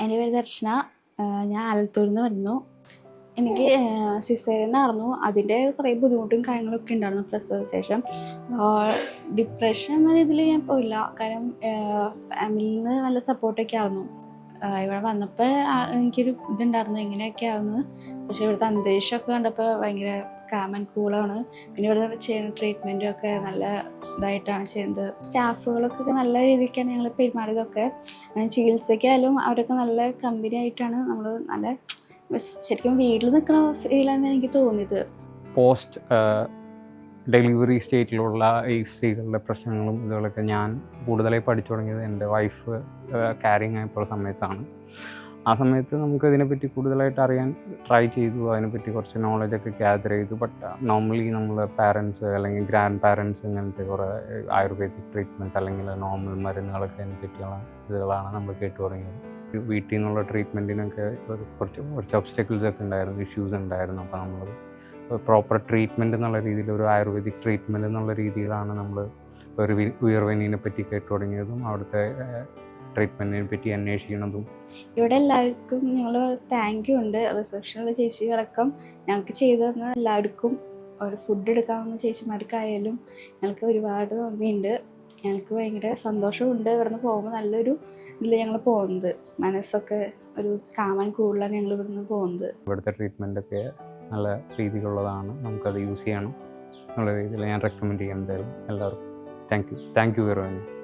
എന്റെ പേര് ദർശന. ഞാൻ ആലത്തൂരിൽ നിന്ന് വരുന്നു. എനിക്ക് സിസേറിയൻ ആയിരുന്നു അതിന്റെ കുറേ ബുദ്ധിമുട്ടും കാര്യങ്ങളൊക്കെ ഉണ്ടായിരുന്നു പ്രസവ ശേഷം. ഡിപ്രഷൻ എന്ന രീതിയിൽ ഞാൻ പോയില്ല. കാരണം ഫാമിലിയിൽ നിന്ന് നല്ല സപ്പോർട്ടൊക്കെ ആയിരുന്നു. ഇവിടെ വന്നപ്പോൾ എനിക്കൊരു ഇതുണ്ടായിരുന്നു. എങ്ങനെയൊക്കെ ആവുന്നു പക്ഷെ ഇവിടുത്തെ അന്തരീക്ഷമൊക്കെ കണ്ടപ്പോൾ ഭയങ്കര കാം ആൻഡ് കൂളാണ് പിന്നെ ഇവിടെ ചെയ്യുന്ന ട്രീറ്റ്മെന്റും ഒക്കെ നല്ല ഇതായിട്ടാണ് ചെയ്യുന്നത്. സ്റ്റാഫുകളൊക്കെ നല്ല രീതിക്കാണ് ഞങ്ങൾ പെരുമാറിയതൊക്കെ. ചികിത്സയ്ക്കായാലും അവരൊക്കെ നല്ല കമ്പനി ആയിട്ടാണ് നമ്മൾ നല്ല ശരിക്കും വീട്ടിൽ നിൽക്കണ ഫീലാണ് എനിക്ക് തോന്നിയത്. പോസ്റ്റ് ഡെലിവറി സ്റ്റേറ്റിലുള്ള ഈ സ്ത്രീകളുടെ പ്രശ്നങ്ങളും ഇതുകളൊക്കെ ഞാൻ കൂടുതലായി പഠിച്ചു തുടങ്ങിയത് എന്റെ വൈഫ് കാരിങ് ആയപ്പോൾ സമയത്താണ്. ആ സമയത്ത് നമുക്ക് ഇതിനെപ്പറ്റി കൂടുതലായിട്ട് അറിയാൻ ട്രൈ ചെയ്തു അതിനെപ്പറ്റി കുറച്ച് നോളജൊക്കെ ഗ്യാദർ ചെയ്തു. ബട്ട് നോർമലി നമ്മൾ പാരൻസ് അല്ലെങ്കിൽ ഗ്രാൻഡ് പാരൻസ് ഇങ്ങനത്തെ കുറേ ആയുർവേദിക് ട്രീറ്റ്മെന്റ്സ് അല്ലെങ്കിൽ നോർമൽ മരുന്നുകളൊക്കെ അതിനെ പറ്റിയുള്ള ഇതുകളാണ് നമ്മൾ കേട്ടു തുടങ്ങിയത്. വീട്ടിൽ നിന്നുള്ള ട്രീറ്റ്മെന്റിനൊക്കെ കുറച്ച് കുറച്ച് ഒബ്സ്റ്റക്കിൾസ് ഒക്കെ ഉണ്ടായിരുന്നു ഇഷ്യൂസ് ഉണ്ടായിരുന്നു. അപ്പോൾ നമ്മൾ പ്രോപ്പർ ട്രീറ്റ്മെന്റ് എന്നുള്ള രീതിയിൽ ഒരു ആയുർവേദിക് ട്രീറ്റ്മെന്റ് എന്നുള്ള രീതിയിലാണ് നമ്മൾ ഒരു ഉയർവേനീനെ പറ്റി കേട്ടു തുടങ്ങിയതും അവിടുത്തെ ട്രീറ്റ്മെന്റിനെ പറ്റി അന്വേഷിക്കുന്നതും ഇവിടെ എല്ലാവർക്കും ഞങ്ങൾ താങ്ക് യു ഉണ്ട്. റിസപ്ഷനിലെ ചേച്ചി അടക്കം ഞങ്ങൾക്ക് ചെയ്തു തന്ന എല്ലാവർക്കും ഒരു ഫുഡ് എടുക്കാവുന്ന ചേച്ചിമാർക്കായാലും ഞങ്ങൾക്ക് ഒരുപാട് നന്ദിയുണ്ട്. ഞങ്ങൾക്ക് ഭയങ്കര സന്തോഷമുണ്ട് ഇവിടുന്ന് പോകുമ്പോൾ നല്ലൊരു ഇതിൽ ഞങ്ങൾ പോകുന്നത്. മനസ്സൊക്കെ ഒരു കാമൻ കൂടുതലാണ് ഞങ്ങൾ ഇവിടുന്ന് പോകുന്നത്. ഇവിടുത്തെ ട്രീറ്റ്മെന്റൊക്കെ നല്ല രീതിയിലുള്ളതാണ് നമുക്കത് യൂസ് ചെയ്യണം എന്നുള്ള രീതിയിൽ ഞാൻ റെക്കമെൻഡ് ചെയ്യാൻ എന്തായാലും എല്ലാവർക്കും. Thank you thank you much